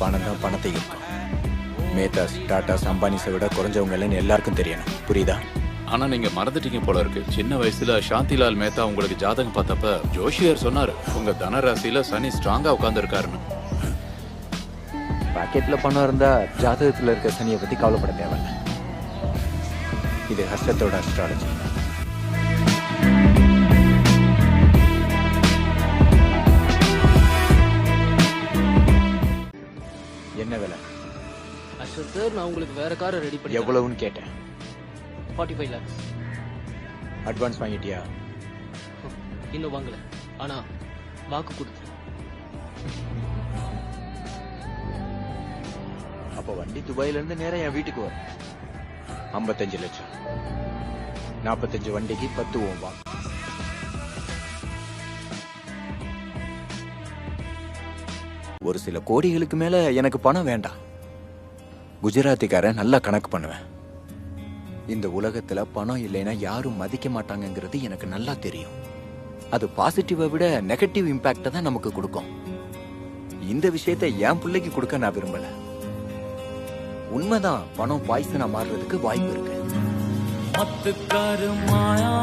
பணம் தான் பணத்தை இருக்கும். மேத்தாஸ் டாட்டாஸ் அம்பானிஸை விட குறைஞ்சவங்க இல்லைன்னு எல்லாருக்கும் தெரியணும் புரியுதா? ஆனா நீங்க மறந்துட்டீங்க போல இருக்கு. சின்ன வயசுல சாந்திலால் மேத்தா உங்களுக்கு ஜாதகம் பார்த்தப்ப ஜோஷியர் சொன்னாரு உங்க தனராசியில சனி ஸ்ட்ராங்கா உட்கார்ந்து இருக்காருன்னு பாக்கெட்ல பணம் இருந்தா ஜாதகத்துல இருக்க சனியை பத்தி கவலைப்பட தேவையில்ல. இது ஹஸ்தத்தோட அஸ்ட்ராலஜி என்ன விலை. சார் நான் உங்களுக்கு வேற காரை ரெடி பண்ணி எவ்வளவுன்னு கேட்டேன். ஃபார்ட்டி ஃபைவ் லேக்ஸ் அட்வான்ஸ் வாங்கிட்டியா? இன்னும் வாங்கல. ஆனா வாக்கு கொடுத்து. அப்போ வண்டி துபாயில இருந்து என் வீட்டுக்கு வரும். ஐம்பத்தஞ்சு லட்சம். நாற்பத்தஞ்சு வண்டிக்கு பத்து ஓம்பா ஒரு சில கோடிகளுக்கு மேல எனக்கு பணம் வேண்டாம். குஜராத்திக்காரன் நல்லா கணக்கு பண்ணுவேன். இந்த உலகத்துல பணம் இல்லைன்னா யாரும் மதிக்க மாட்டாங்கங்கிறது எனக்கு நல்லா தெரியும். அது பாசிட்டிவை விட நெகட்டிவ் இம்பாக்டை தான் நமக்கு கொடுக்கும். இந்த விஷயத்த என் பிள்ளைக்கு கொடுக்க நான் விரும்பல. உண்மைதான் பணம் பாய்சனா மாறுறதுக்கு வாய்ப்பு இருக்கு. மத்துக்காரு மாயா